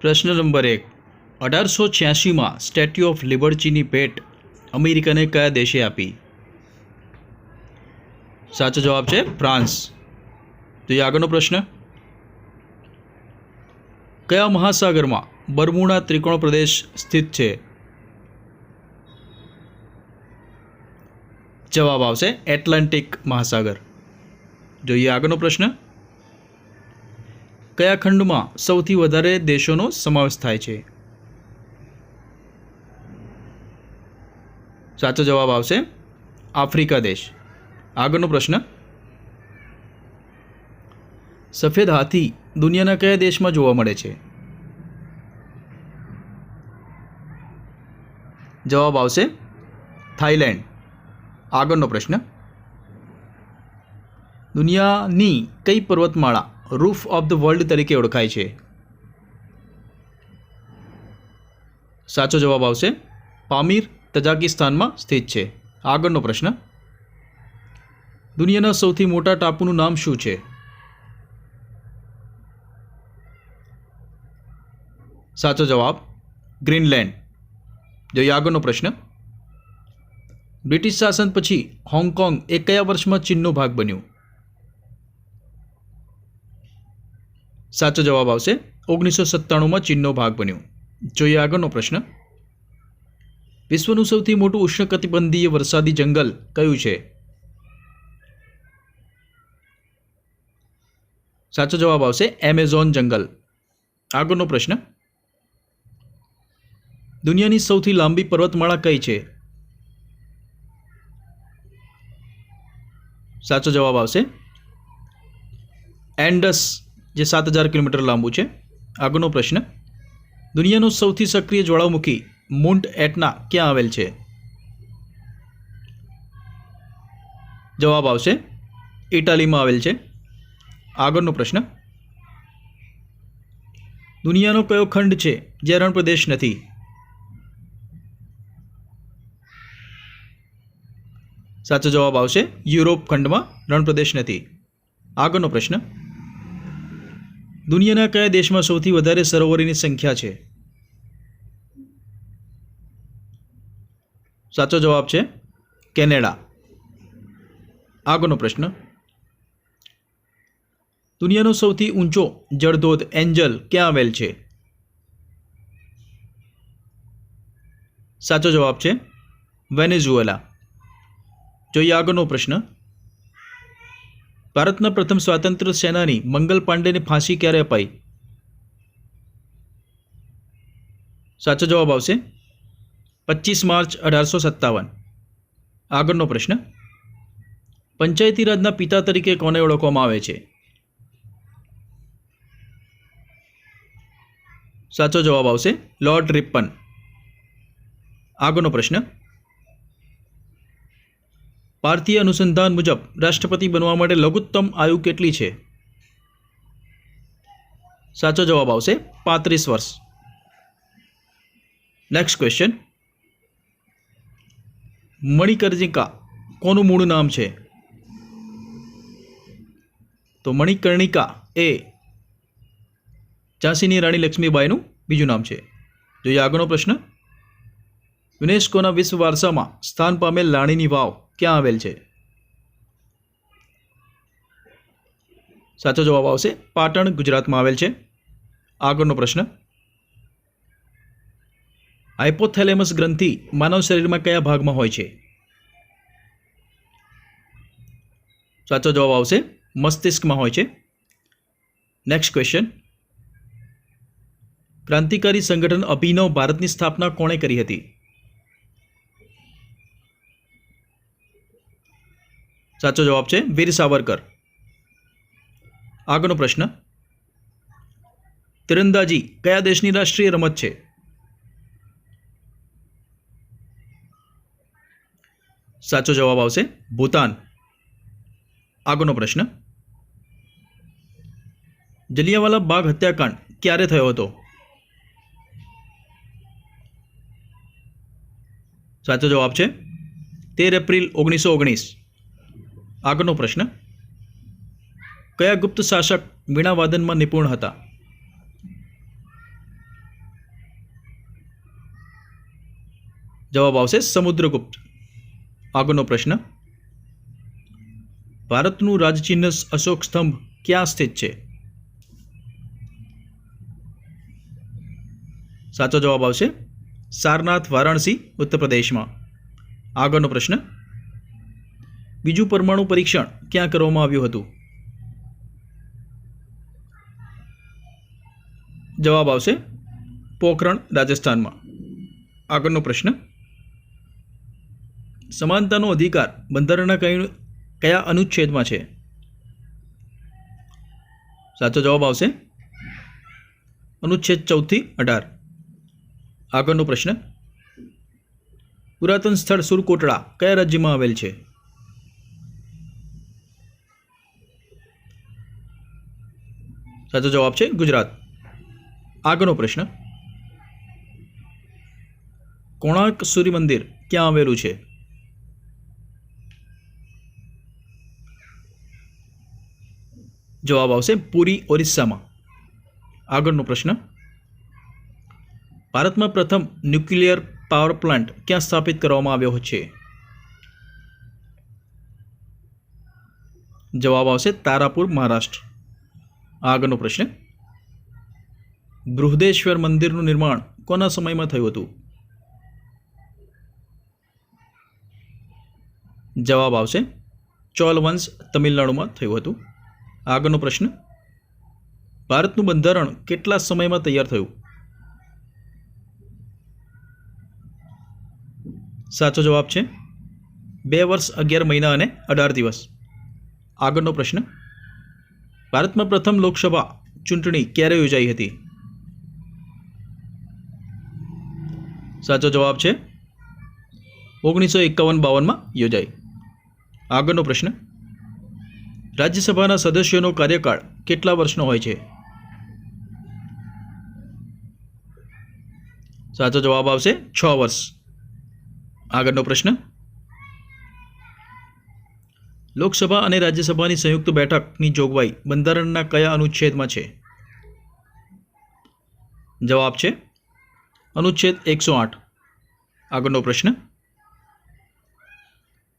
પ્રશ્ન નંબર એક. અઢારસો છ્યાસીમાં સ્ટેચ્યુ ઓફ લિબર્ટીની ભેટ અમેરિકાને કયા દેશે આપી? સાચો જવાબ છે ફ્રાન્સ. તો એ આગળનો પ્રશ્ન? કયા મહાસાગરમાં બરમુડા ત્રિકોણ પ્રદેશ સ્થિત છે? જવાબ આવશે એટલાન્ટિક મહાસાગર. જોઈએ આગળનો પ્રશ્ન? કયા ખંડમાં સૌથી વધારે દેશોનો સમાવેશ થાય છે? સાચો જવાબ આવશે આફ્રિકા દેશ. આગળનો પ્રશ્ન. સફેદ હાથી દુનિયાના કયા દેશમાં જોવા મળે છે? જવાબ આવશે થાઈલેન્ડ આગળનો પ્રશ્ન. દુનિયાની કઈ પર્વતમાળા રૂફ ઓફ ધ વર્લ્ડ તરીકે ઓળખાય છે. સાચો જવાબ આવશે, પામીર તજાકિસ્તાનમાં સ્થિત છે. આગળનો પ્રશ્ન, દુનિયાના સૌથી મોટા ટાપુનું નામ શું છે? સાચો જવાબ, ગ્રીનલેન્ડ. જોઈએ આગળનો પ્રશ્ન, બ્રિટિશ શાસન પછી હોંગકોંગ એ કયા વર્ષમાં ચીનનો ભાગ બન્યું? સાચો જવાબ આવશે. ઓગણીસો સત્તાણુંમાં ચીનનો ભાગ બન્યો. જોઈએ આગળનો પ્રશ્ન. વિશ્વનું સૌથી મોટું ઉષ્ણકટિબંધીય વરસાદી જંગલ કયું છે? સાચો જવાબ આવશે એમેઝોન જંગલ. આગળનો પ્રશ્ન. દુનિયાની સૌથી લાંબી પર્વતમાળા કઈ છે? સાચો જવાબ આવશે એન્ડસ. જે સાત હજાર કિલોમીટર લાંબુ છે. આગળનો પ્રશ્ન, દુનિયાનું સૌથી સક્રિય જ્વાળામુખી મુન્ટ એટના ક્યાં આવેલ છે? જવાબ આવશે, ઇટાલીમાં આવેલ છે. આગળનો પ્રશ્ન, દુનિયાનો કયો ખંડ છે જે રણ પ્રદેશ નથી? સાચો જવાબ આવશે, યુરોપ ખંડમાં રણ પ્રદેશ નથી. આગળનો પ્રશ્ન દુનિયાના કયા દેશમાં સૌથી વધારે સરોવરોની સંખ્યા છે? સાચો જવાબ છે કેનેડા. આગળનો પ્રશ્ન. દુનિયાનો સૌથી ઊંચો જળધોધ એન્જલ ક્યાં આવેલ છે? સાચો જવાબ છે વેનેઝુએલા. જોઈએ આગળનો પ્રશ્ન. ભારતના પ્રથમ સ્વાતંત્ર્ય સેનાની મંગલ પાંડેને ફાંસી ક્યારે અપાઈ? સાચો જવાબ આવશે પચીસ માર્ચ અઢારસો સત્તાવન. આગળનો પ્રશ્ન, પંચાયતી રાજના પિતા તરીકે કોને ઓળખવામાં આવે છે? સાચો જવાબ આવશે લોર્ડ રિપ્પન. આગળનો પ્રશ્ન ભારતીય અનુસંધાન મુજબ રાષ્ટ્રપતિ બનવા માટે લઘુત્તમ આયુ કેટલી છે? સાચો જવાબ આવશે પાંત્રીસ વર્ષ. નેક્સ્ટ ક્વેશ્ચન મણિકર્ણિકા કોનું મૂળ નામ છે? તો મણિકર્ણિકા એ ઝાંસીની રાણી લક્ષ્મીબાઈનું બીજું નામ છે. જોઈએ આગળનો પ્રશ્ન. યુનેસ્કોના વિશ્વ વારસામાં સ્થાન પામેલ રાણીની વાવ ક્યાં આવેલ છે? સાચો જવાબ આવશે પાટણ, ગુજરાતમાં આવેલ છે. આગળનો પ્રશ્ન. હાઇપોથેલેમસ ગ્રંથિ માનવ શરીરમાં કયા ભાગમાં હોય છે? સાચો જવાબ આવશે મસ્તિષ્કમાં હોય છે. નેક્સ્ટ ક્વેશ્ચન ક્રાંતિકારી સંગઠન અભિનવ ભારતની સ્થાપના કોણે કરી હતી? સાચો જવાબ છે વીર સાવરકર. આગળનો પ્રશ્ન. તીરંદાજી કયા દેશની રાષ્ટ્રીય રમત છે? સાચો જવાબ આવશે ભૂતાન. આગળનો પ્રશ્ન. જલિયાવાલા બાગ હત્યાકાંડ ક્યારે થયો હતો? સાચો જવાબ છે તેર એપ્રિલ ઓગણીસો ઓગણીસ. આગળનો પ્રશ્ન, કયા ગુપ્ત શાસક વીણાવાદનમાં નિપુણ હતા? જવાબ આવશે સમુદ્રગુપ્ત. આગળનો પ્રશ્ન, ભારતનું રાજચિહ્ન અશોક સ્તંભ ક્યાં સ્થિત છે? સાચો જવાબ આવશે સારનાથ, વારાણસી, ઉત્તર પ્રદેશમાં. આગળનો પ્રશ્ન બીજું પરમાણુ પરીક્ષણ ક્યાં કરવામાં આવ્યું હતું? જવાબ આવશે પોખરણ, રાજસ્થાનમાં. આગળનો પ્રશ્ન. સમાનતાનો અધિકાર બંધારણના કઈ કયા અનુચ્છેદમાં છે? સાચો જવાબ આવશે અનુચ્છેદ ચૌદથી અઢાર. આગળનો પ્રશ્ન. પુરાતન સ્થળ સુરકોટડા કયા રાજ્યમાં આવેલ છે? સાચો જવાબ છે ગુજરાત. આગળનો પ્રશ્ન. કોણાર્ક સૂર્ય મંદિર ક્યાં આવેલું છે? જવાબ આવશે પુરી ઓરિસ્સામાં. આગળનો પ્રશ્ન. ભારતમાં પ્રથમ ન્યુક્લિયર પાવર પ્લાન્ટ ક્યાં સ્થાપિત કરવામાં આવ્યો છે? જવાબ આવશે તારાપુર, મહારાષ્ટ્ર. આગળનો પ્રશ્ન. બૃહદેશ્વર મંદિરનું નિર્માણ કોના સમયમાં થયું હતું? જવાબ આવશે. ચોલ વંશ તમિલનાડુમાં થયું હતું. આગળનો પ્રશ્ન. ભારતનું બંધારણ કેટલા સમયમાં તૈયાર થયું? સાચો જવાબ છે. બે વર્ષ અગિયાર મહિના અને અઢાર દિવસ. આગળનો પ્રશ્ન. ભારતમાં પ્રથમ લોકસભા ચૂંટણી ક્યારે યોજાઈ હતી? સાચો જવાબ છે ઓગણીસો એકાવન બાવનમાં યોજાઈ. આગળનો પ્રશ્ન, રાજ્યસભાના સદસ્યોનો કાર્યકાળ કેટલા વર્ષનો હોય છે? સાચો જવાબ આવશે છ વર્ષ. આગળનો પ્રશ્ન લોકસભા અને રાજ્યસભાની સંયુક્ત બેઠકની જોગવાઈ બંધારણના કયા અનુચ્છેદમાં છે? જવાબ છે અનુચ્છેદ એકસો આઠ. આગળનો પ્રશ્ન.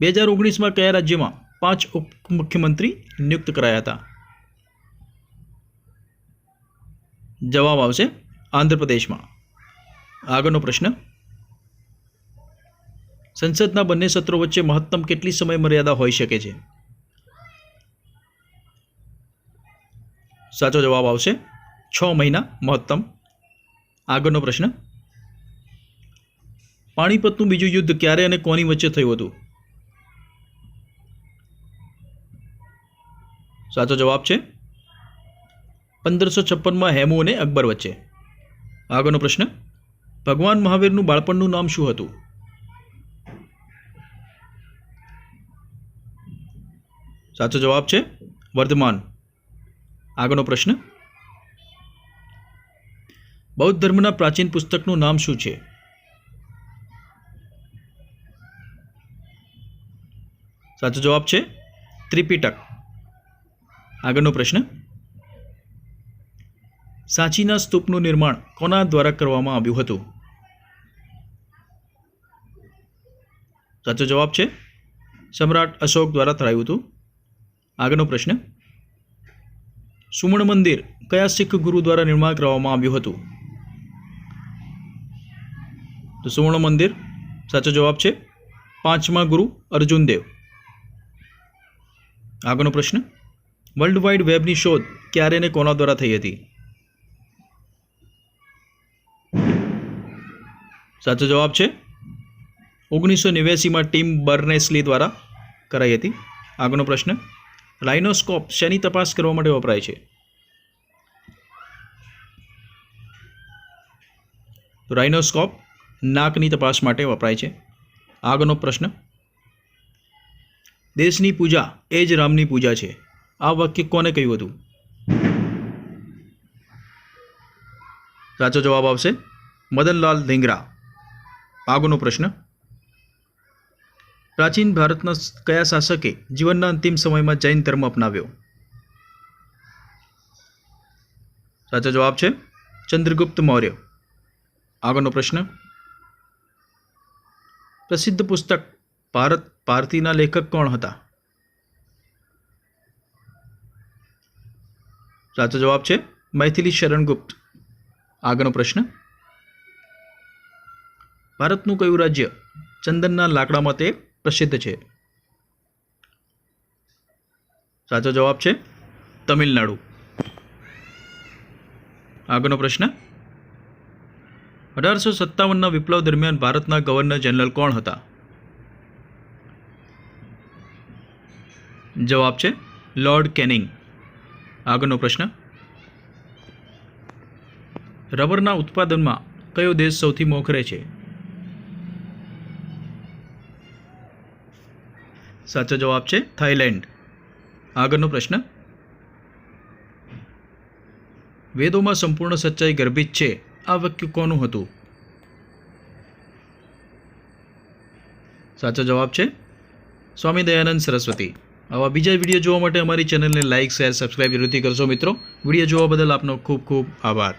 બે હજાર ઓગણીસમાં કયા રાજ્યમાં પાંચ ઉપમુખ્યમંત્રી નિયુક્ત કરાયા હતા? જવાબ આવશે આંધ્રપ્રદેશમાં. આગળનો પ્રશ્ન. સંસદના બંને સત્રો વચ્ચે મહત્તમ કેટલી સમય મર્યાદા હોઈ શકે છે? સાચો જવાબ આવશે, છ મહિના મહત્તમ. આગળનો પ્રશ્ન, પાણીપતનું બીજું યુદ્ધ ક્યારે અને કોની વચ્ચે થયું હતું? સાચો જવાબ છે, પંદરસો છપ્પનમાં હેમુ અને અકબર વચ્ચે. આગળનો પ્રશ્ન, ભગવાન મહાવીરનું બાળપણનું નામ શું હતું? સાચો જવાબ છે વર્ધમાન. આગળનો પ્રશ્ન. બૌદ્ધ ધર્મના પ્રાચીન પુસ્તકનું નામ શું છે? સાચો જવાબ છે ત્રિપિટક. આગળનો પ્રશ્ન. સાંચીના સ્તૂપનું નિર્માણ કોના દ્વારા કરવામાં આવ્યું હતું? સાચો જવાબ છે સમ્રાટ અશોક દ્વારા થયું હતું. આગળનો પ્રશ્ન. સુમણ મંદિર કયા શીખ ગુરુ દ્વારા નિર્માણ કરવામાં આવ્યું હતું? તો સુવર્ણ મંદિર, સાચો જવાબ છે પાંચમા ગુરુ અર્જુન દેવ. આગળનો પ્રશ્ન વર્લ્ડ વાઇડ વેબની શોધ ક્યારે અને કોના દ્વારા થઈ હતી? સાચો જવાબ છે ઓગણીસો નેવ્યાસીમાં ટીમ બર્નેસલી દ્વારા કરાઈ હતી. આગળનો પ્રશ્ન રાઇનોસ્કોપ શેની તપાસ કરવા માટે વપરાય છે? રાઇનોસ્કોપ નાકની તપાસ માટે વપરાય છે. આગળનો પ્રશ્ન. દેશની પૂજા એ જ રામની પૂજા છે. આ વાક્ય કોને કહ્યું હતું? સાચો જવાબ આવશે, મદનલાલ ધીંગરા આગળનો પ્રશ્ન. પ્રાચીન ભારતના કયા શાસકે જીવનના અંતિમ સમયમાં જૈન ધર્મ અપનાવ્યો? સાચો જવાબ છે ચંદ્રગુપ્ત મૌર્ય. આગળનો પ્રશ્ન. પ્રસિદ્ધ પુસ્તક ભારત ભારતીના લેખક કોણ હતા? સાચો જવાબ છે મૈથિલી શરણગુપ્ત. આગળનો પ્રશ્ન. ભારતનું કયું રાજ્ય ચંદનના લાકડામાં માટે પ્રસિદ્ધ છે. સાચો જવાબ છે તમિલનાડુ. આગળનો પ્રશ્ન. અઢારસો સત્તાવનના વિપ્લવ દરમિયાન ભારતના ગવર્નર જનરલ કોણ હતા? જવાબ છે લોર્ડ કેનિંગ. આગળનો પ્રશ્ન. રબરના ઉત્પાદનમાં કયો દેશ સૌથી મોખરે છે? સાચો જવાબ છે થાઈલેન્ડ આગળનો પ્રશ્ન. વેદોમાં સંપૂર્ણ સચ્ચાઈ ગર્ભિત છે. આ વાક્ય કોનું હતું? સાચો જવાબ છે સ્વામી દયાનંદ સરસ્વતી. આવા બીજા વીડિયો જોવા માટે અમારી ચેનલને લાઇક શેર, સબસ્ક્રાઇબ જરૂરથી કરશો મિત્રો. વીડિયો જોવા બદલ આપનો ખૂબ ખૂબ આભાર.